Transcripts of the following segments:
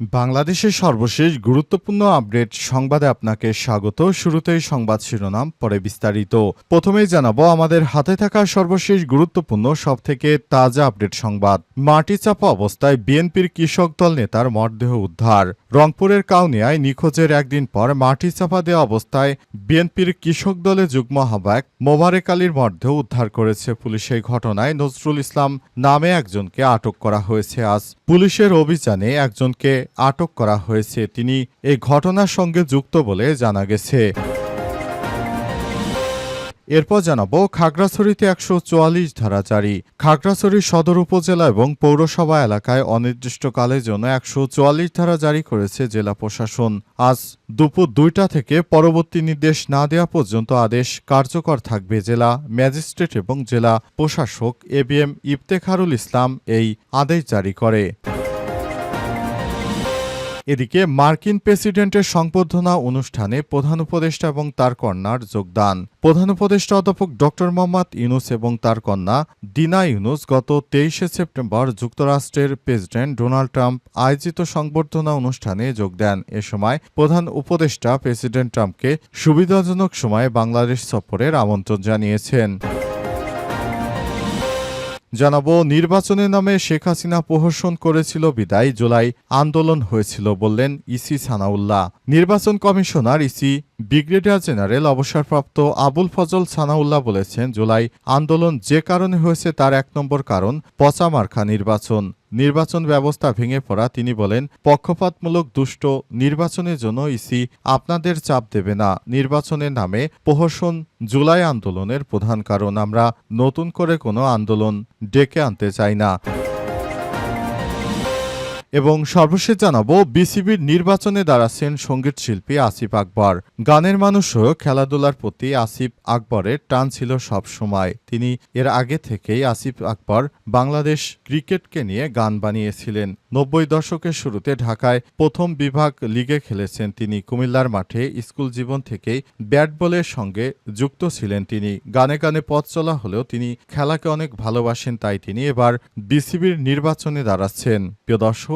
বাংলাদেশের সর্বশেষ গুরুত্বপূর্ণ আপডেট সংবাদে আপনাকে স্বাগত। শুরুতেই সংবাদ শিরোনাম, পরে বিস্তারিত। প্রথমেই জানাব, আমাদের হাতে থাকা সর্বশেষ গুরুত্বপূর্ণ, সবথেকে তাজা আপডেট সংবাদ। মাটিচাপা অবস্থায় বিএনপির কৃষক দল নেতার মরদেহ উদ্ধার। রংপুরের কাউনিয়ায় নিখোঁজের একদিন পর মাটিচাপা দেওয়া অবস্থায় বিএনপির কৃষক দলে যুগ্ম আহ্বায়ক মোবারেক আলীর মরদেহ উদ্ধার করেছে পুলিশ। এই ঘটনায় নজরুল ইসলাম নামে একজনকে আটক করা হয়েছে আজ। পুলিশের অভিযানে একজনকে আটক করা হয়েছে। তিনি এই ঘটনার সঙ্গে যুক্ত বলে জানা গেছে। এরপর জানাব, খাগড়াছড়িতে একশো চুয়াল্লিশ ধারা জারি। খাগড়াছড়ি সদর উপজেলা এবং পৌরসভা এলাকায় অনির্দিষ্টকালের জন্য একশো চুয়াল্লিশ ধারা জারি করেছে জেলা প্রশাসন। আজ দুপুর দুইটা থেকে পরবর্তী নির্দেশ না দেওয়া পর্যন্ত আদেশ কার্যকর থাকবে। জেলা ম্যাজিস্ট্রেট এবং জেলা প্রশাসক A B M Iftekharul Islam এই আদেশ জারি করে। এদিকে মার্কিন প্রেসিডেন্টের সংবর্ধনা অনুষ্ঠানে প্রধান উপদেষ্টা এবং তার কন্যার যোগদান। প্রধান উপদেষ্টা অধ্যাপক ড মোহাম্মদ ইউনুস এবং তার কন্যা দিনা ইউনুস গত তেইশে সেপ্টেম্বর যুক্তরাষ্ট্রের প্রেসিডেন্ট ডোনাল্ড ট্রাম্প আয়োজিত সংবর্ধনা অনুষ্ঠানে যোগ দেন। এ সময় প্রধান উপদেষ্টা প্রেসিডেন্ট ট্রাম্পকে সুবিধাজনক সময়ে বাংলাদেশ সফরের আমন্ত্রণ জানিয়েছেন। জানাব নির্বাচনের নামে শেখ হাসিনা প্রহসন করেছিল বিদায়, জুলাই আন্দোলন হয়েছিল বললেন ইসি সানাউল্লাহ। নির্বাচন কমিশনার ইসি ব্রিগেডিয়ার জেনারেল অবসরপ্রাপ্ত আবুল ফজল সানাউল্লাহ বলেছেন, জুলাই আন্দোলন যে কারণে হয়েছে তার এক নম্বর কারণ পচা মার্কা নির্বাচন। নির্বাচন ব্যবস্থা ভেঙে পড়া, তিনি বলেন, পক্ষপাতমূলক দুষ্ট নির্বাচনের জন্য ইসি আপনাদের চাপ দেবে না। নির্বাচনের নামে প্রহসন জুলাই আন্দোলনের প্রধান কারণ। আমরা নতুন করে কোনো আন্দোলন ডেকে আনতে চাই না। এবং সর্বশেষ জানাব, বিসিবির নির্বাচনে দাঁড়াচ্ছেন সংগীত শিল্পী আসিফ আকবর। গানের মানুষও খেলাধুলার প্রতি আসিফ আকবরের টান ছিল সব সময়। তিনি এর আগে থেকেই আসিফ আকবর বাংলাদেশ ক্রিকেটকে নিয়ে গান বানিয়েছিলেন। নব্বই দশকের শুরুতে ঢাকায় প্রথম বিভাগ লিগে খেলেছেন তিনি। কুমিল্লার মাঠে স্কুল জীবন থেকেই ব্যাট বলের সঙ্গে যুক্ত ছিলেন তিনি। গানে গানে পথ চলা হলেও তিনি খেলাকে অনেক ভালোবাসেন, তাই তিনি এবার বিসিবির নির্বাচনে দাঁড়াচ্ছেন। প্রিয় দর্শক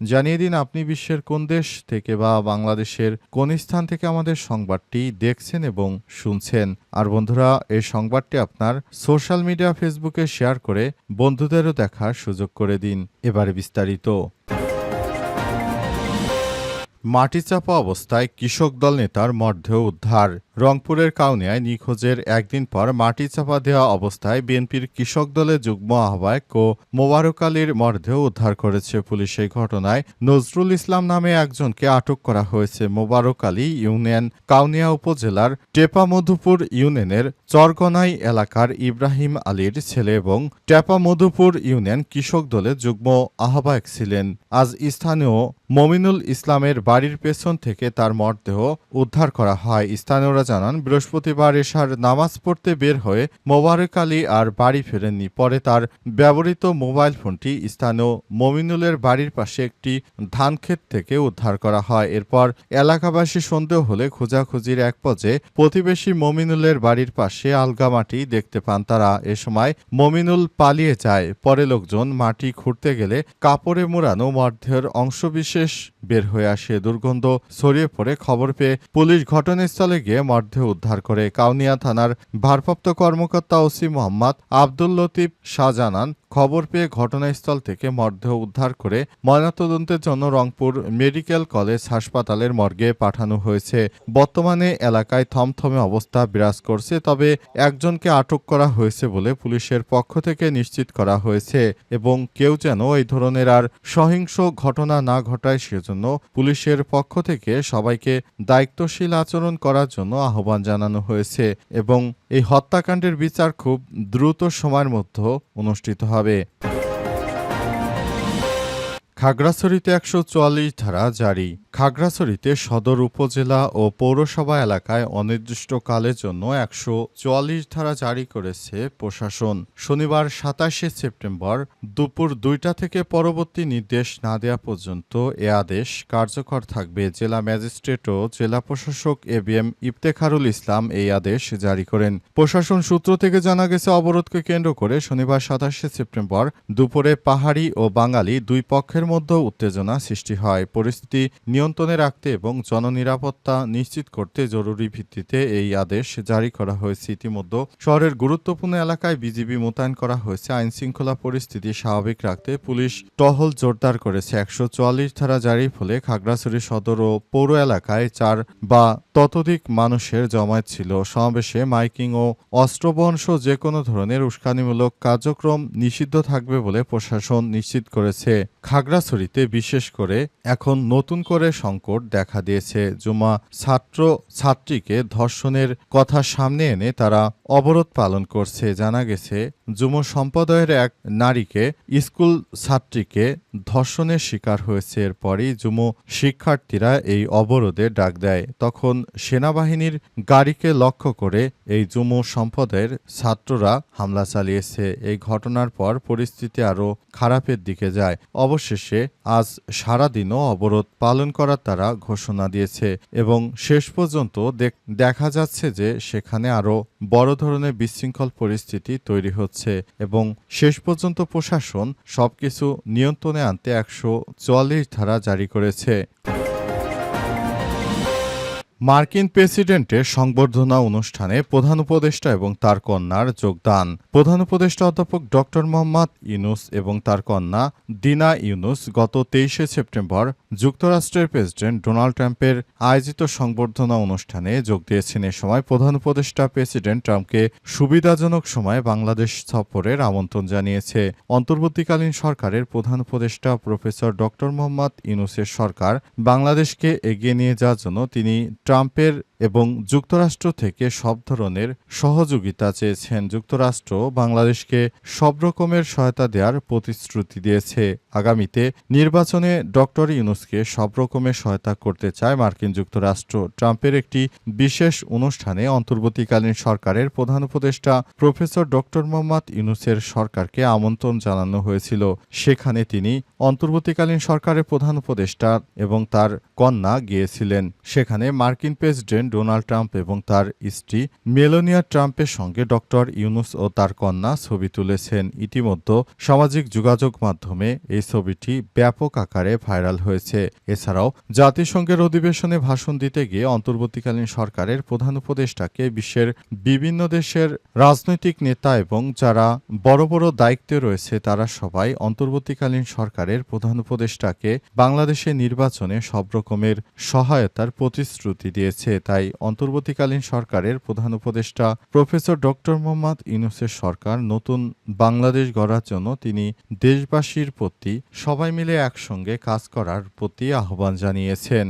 জানিয়ে দিন আপনি বিশ্বের কোন দেশ থেকে বা বাংলাদেশের কোন স্থান থেকে আমাদের সংবাদটি দেখছেন এবং শুনছেন। আর বন্ধুরা, এই সংবাদটি আপনার সোশ্যাল মিডিয়া ফেসবুকে শেয়ার করে বন্ধুদেরও দেখার সুযোগ করে দিন। এবারে বিস্তারিত। মাটিচাপা অবস্থায় কৃষক দল নেতার মরদেহ উদ্ধার। রংপুরের কাউনিয়ায় নিখোঁজের একদিন পর মাটি চাপা দেওয়া অবস্থায় বিএনপির কৃষক দলের যুগ্ম আহ্বায়ক ও মোবারক আলীর মরদেহ উদ্ধার করেছে পুলিশ। এই ঘটনায় নজরুল ইসলাম নামে একজনকে আটক করা হয়েছে। মোবারক আলী ইউনিয়ন কাউনিয়া উপজেলার টেপামধুপুর ইউনিয়নের চরগনাই এলাকার ইব্রাহিম আলীর ছেলে এবং টেপামধুপুর ইউনিয়ন কৃষক দলের যুগ্ম আহ্বায়ক ছিলেন। আজ স্থানীয় মমিনুল ইসলামের বাড়ির পেছন থেকে তার মরদেহ উদ্ধার করা হয়। স্থানীয়রা জানান, বৃহস্পতিবার এশার নামাজ পড়তে বের হয়ে মোবারক আলী আর বাড়ি ফেরেননি। পরে তার ব্যবহৃত মোবাইল ফোনটি স্থানীয় মমিনুলের বাড়ির পাশে একটি ধানক্ষেত থেকে উদ্ধার করা হয়। এরপর এলাকাবাসী সন্দেহ হলে খোঁজাখুঁজির এক পর্যায়ে প্রতিবেশী মমিনুলের বাড়ির পাশে আলগা মাটি দেখতে পান তারা। এ সময় মমিনুল পালিয়ে যায়। পরে লোকজন মাটি খুঁড়তে গেলে কাপড়ে মোড়ানো মর্ধের অংশবিশেষ বের হয়ে আসে। দুর্গন্ধ ছড়িয়ে পড়ে। খবর পেয়ে পুলিশ ঘটনাস্থলে গিয়ে মর্ধে উদ্ধার করে। কাউনিয়া থানার ভারপ্রাপ্ত কর্মকর্তা ওসি মোহাম্মদ আব্দুল লতিফ শাহ জানান খবর পেয়ে ঘটনাস্থল থেকে মরদেহ উদ্ধার করে ময়নাতদন্তের জন্য রংপুর মেডিকেল কলেজ হাসপাতালের মর্গে পাঠানো হয়েছে। বর্তমানে এলাকায় থমথমে অবস্থা বিরাজ করছে, তবে একজনকে আটক করা হয়েছে বলে পুলিশের পক্ষ থেকে নিশ্চিত করা হয়েছে এবং কেউ যেন এই ধরনের আর সহিংস ঘটনা না ঘটায় সেজন্য পুলিশের পক্ষ থেকে সবাইকে দায়িত্বশীল আচরণ করার জন্য আহ্বান জানানো হয়েছে এবং এই হত্যাকাণ্ডের বিচার খুব দ্রুত সময়ের মধ্যে অনুষ্ঠিত হবে। খাগড়াছড়িতে একশো চুয়াল্লিশ ধারা জারি। খাগড়াছড়িতে সদর উপজেলা ও পৌরসভা এলাকায় অনির্দিষ্টকালের জন্য একশো চুয়াল্লিশ ধারা জারি করেছে প্রশাসন। শনিবার সাতাশে সেপ্টেম্বর দুপুর দুইটা থেকে পরবর্তী নির্দেশ না দেওয়া পর্যন্ত এ আদেশ কার্যকর থাকবে। জেলা ম্যাজিস্ট্রেট ও জেলা প্রশাসক A B M Iftekharul Islam এই আদেশ জারি করেন। প্রশাসন সূত্র থেকে জানা গেছে, অবরোধকে কেন্দ্র করে শনিবার সাতাশে সেপ্টেম্বর দুপুরে পাহাড়ি ও বাঙালি দুই পক্ষের মধ্যে উত্তেজনা সৃষ্টি হয়। পরিস্থিতি নিয়ন্ত্রণে রাখতে এবং জননিরাপত্তা নিশ্চিত করতে জরুরি ভিত্তিতে এই আদেশ জারি করা হয়েছে। ইতিমধ্যে শহরের গুরুত্বপূর্ণ এলাকায় বিজিবি মোতায়েন করা হয়েছে। আইন শৃঙ্খলা পরিস্থিতি স্বাভাবিক রাখতে পুলিশ টহল জোরদার করেছে। একশো চুয়াল্লিশ ধারা জারির ফলে খাগড়াছড়ি সদর ও পৌর এলাকায় চার বা ততোধিক মানুষের জমায়েত ছিল। সমাবেশে মাইকিং ও অস্ত্রবহন সহ যে কোনো ধরনের উস্কানিমূলক কার্যক্রম নিষিদ্ধ থাকবে বলে প্রশাসন নিশ্চিত করেছে। খাগড়াছড়িতে বিশেষ করে এখন নতুন করে সংকট দেখা দিয়েছে। জুমা ছাত্র, ছাত্রীকে ধর্ষণের কথা সামনে এনে তারা অবরোধ পালন করছে। জানা গেছে যুব সম্প্রদায়ের এক নারীকে, স্কুল ছাত্রীকে ধর্ষণের শিকার হয়েছে। এরপরই যুব শিক্ষার্থীরা এই অবরোধে ডাক দেয়। তখন সেনাবাহিনীর গাড়িকে লক্ষ্য করে এই যুব সম্প্রদায়ের ছাত্ররা হামলা চালিয়েছে। এই ঘটনার পর পরিস্থিতি আরও খারাপের দিকে যায়। অবশেষে আজ সারাদিনও অবরোধ পালন করার তারা ঘোষণা দিয়েছে এবং শেষ পর্যন্ত দেখ- যাচ্ছে যে সেখানে আরও বড় ধরনের বিশৃঙ্খল পরিস্থিতি তৈরি হচ্ছে। এবং শেষ পর্যন্ত প্রশাসন সবকিছু নিয়ন্ত্রণে আনতে একশো চুয়াল্লিশ ধারা জারি করেছে। মার্কিন প্রেসিডেন্টের সংবর্ধনা অনুষ্ঠানে প্রধান উপদেষ্টা এবং তার কন্যার যোগদান। প্রধান উপদেষ্টা অধ্যাপক ডক্টর মোহাম্মদ ইউনুস এবং তার কন্যা দিনা ইউনুস গত তেইশে সেপ্টেম্বর যুক্তরাষ্ট্রের প্রেসিডেন্ট ডোনাল্ড ট্রাম্পের আয়োজিত সংবর্ধনা অনুষ্ঠানে যোগ দিয়েছেন। এ সময় প্রধান উপদেষ্টা প্রেসিডেন্ট ট্রাম্পকে সুবিধাজনক সময়ে বাংলাদেশ সফরের আমন্ত্রণ জানিয়েছে। অন্তর্বর্তীকালীন সরকারের প্রধান উপদেষ্টা প্রফেসর ডক্টর মোহাম্মদ ইউনুসের সরকার বাংলাদেশকে এগিয়ে নিয়ে যাওয়ার জন্য তিনি ট্রাম্পের এবং যুক্তরাষ্ট্র থেকে সব ধরনের সহযোগিতা চেয়েছেন। যুক্তরাষ্ট্র বাংলাদেশকে সব রকমের সহায়তা দেওয়ার প্রতিশ্রুতি দিয়েছে। আগামীতে নির্বাচনে ডক্টর ইউনুসকে সব রকমের সহায়তা করতে চায় মার্কিন যুক্তরাষ্ট্র। ট্রাম্পের একটি বিশেষ অনুষ্ঠানে অন্তর্বর্তীকালীন সরকারের প্রধান উপদেষ্টা প্রফেসর ডক্টর মোহাম্মদ ইউনুসের সরকারকে আমন্ত্রণ জানানো হয়েছিল। সেখানে তিনি অন্তর্বর্তীকালীন সরকারের প্রধান উপদেষ্টা এবং তার কন্যা গিয়েছিলেন। সেখানে মার্কিন প্রেসিডেন্ট ডোনাল্ড ট্রাম্প এবং তার স্ত্রী মেলোনিয়া ট্রাম্পের সঙ্গে ডক্টর ইউনুস ও তার কন্যা ছবি তুলেছেন। ইতিমধ্যে সামাজিক যোগাযোগ মাধ্যমে এই ছবিটি ব্যাপক আকারে ভাইরাল হয়েছে। এছাড়াও জাতিসংঘের অধিবেশনে ভাষণ দিতে গিয়ে অন্তর্বর্তীকালীন সরকারের প্রধান উপদেষ্টাকে বিশ্বের বিভিন্ন দেশের রাজনৈতিক নেতা এবং যারা বড় বড় দায়িত্বে রয়েছে তারা সবাই অন্তর্বর্তীকালীন সরকারের প্রধান উপদেষ্টাকে বাংলাদেশের নির্বাচনে সব রকমের সহায়তার প্রতিশ্রুতি দিয়েছে। তাই অন্তর্বর্তীকালীন সরকারের প্রধান উপদেষ্টা প্রফেসর ডক্টর মোহাম্মদ ইউনুসের সরকার নতুন বাংলাদেশ গড়ার জন্য তিনি দেশবাসীর প্রতি সবাই মিলে একসঙ্গে কাজ করার প্রতি আহ্বান জানিয়েছেন।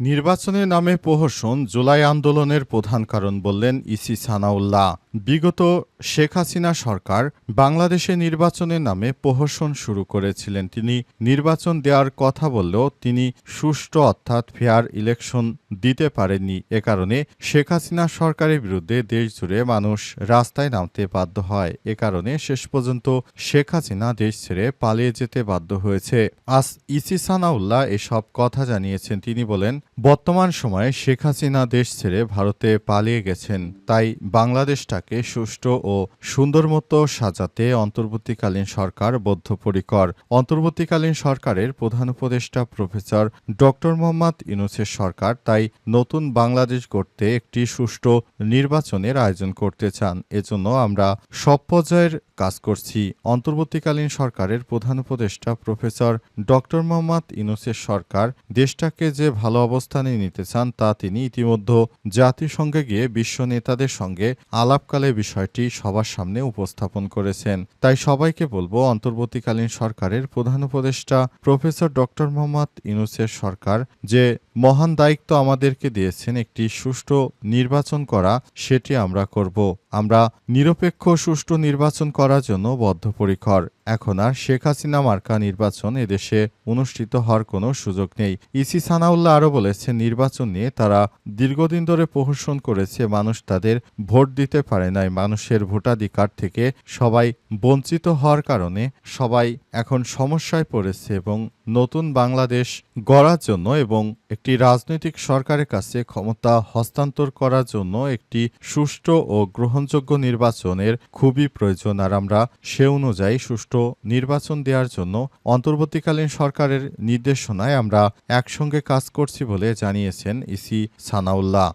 নির্বাচনের নামে প্রহসন জুলাই আন্দোলনের প্রধান কারণ বললেন ইসি সানাউল্লাহ। বিগত শেখ হাসিনা সরকার বাংলাদেশে নির্বাচনের নামে প্রহসন শুরু করেছিলেন। তিনি নির্বাচন দেওয়ার কথা বললেও তিনি সুষ্ঠু অর্থাৎ ফেয়ার ইলেকশন দিতে পারেননি। এ কারণে শেখ হাসিনা সরকারের বিরুদ্ধে দেশ জুড়ে মানুষ রাস্তায় নামতে বাধ্য হয়। এ কারণে শেষ পর্যন্ত শেখ হাসিনা দেশ ছেড়ে পালিয়ে যেতে বাধ্য হয়েছে। আজ ইসি সানাউল্লাহ এসব কথা জানিয়েছেন। তিনি বলেন বর্তমান সময়ে শেখ হাসিনা দেশ ছেড়ে ভারতে পালিয়ে গেছেন, তাই বাংলাদেশটাকে সুষ্ঠু ও সুন্দর মতো সাজাতে অন্তর্বর্তীকালীন সরকার বদ্ধপরিকর। অন্তর্বর্তীকালীন সরকারের প্রধান উপদেষ্টা প্রফেসর ডক্টর মোহাম্মদ ইউনুসের সরকার তাই নতুন বাংলাদেশ গড়তে একটি সুষ্ঠু নির্বাচনের আয়োজন করতে চান। এজন্য আমরা সব পর্যায়ের কাজ করছি। অন্তর্বর্তীকালীন সরকারের প্রধান উপদেষ্টা প্রফেসর ডক্টর মোহাম্মদ ইউনুসের সরকার দেশটাকে যে ভালো অবস্থানে নিতে চান তা তিনি ইতিমধ্যে জাতিসংঘে গিয়ে বিশ্ব নেতাদের সঙ্গে আলাপকালে বিষয়টি সবার সামনে উপস্থাপন করেছেন। তাই সবাইকে বলব, অন্তর্বর্তীকালীন সরকারের প্রধান উপদেষ্টা প্রফেসর ডক্টর মোহাম্মদ ইউনুসের সরকার যে মহান দায়িত্ব আমাদেরকে দিয়েছেন একটি সুষ্ঠু নির্বাচন করা, সেটি আমরা করব। আমরা নিরপেক্ষ সুষ্ঠু নির্বাচন করার জন্য বদ্ধপরিকর। এখন আর শেখ হাসিনা মার্কা নির্বাচন এদেশে অনুষ্ঠিত হওয়ার কোনো সুযোগ নেই। ইসি সানাউল্লাহ আরও বলেছেন, নির্বাচন নিয়ে তারা দীর্ঘদিন ধরে প্রহসন করেছে, মানুষ তাদের ভোট দিতে পারে নাই। মানুষের ভোটাধিকার থেকে সবাই বঞ্চিত হওয়ার কারণে সবাই এখন সমস্যায় পড়েছে এবং নতুন বাংলাদেশ গড়ার জন্য এবং একটি রাজনৈতিক সরকারের কাছে ক্ষমতা হস্তান্তর করার জন্য একটি সুষ্ঠু ও গ্রহণযোগ্য নির্বাচনের খুবই প্রয়োজন। আর আমরা সে অনুযায়ী সুষ্ঠু নির্বাচন দেওয়ার জন্য অন্তর্বর্তীকালীন সরকারের নির্দেশনায় আমরা একসঙ্গে কাজ করছি বলে জানিয়েছেন ইসি সানাউল্লাহ।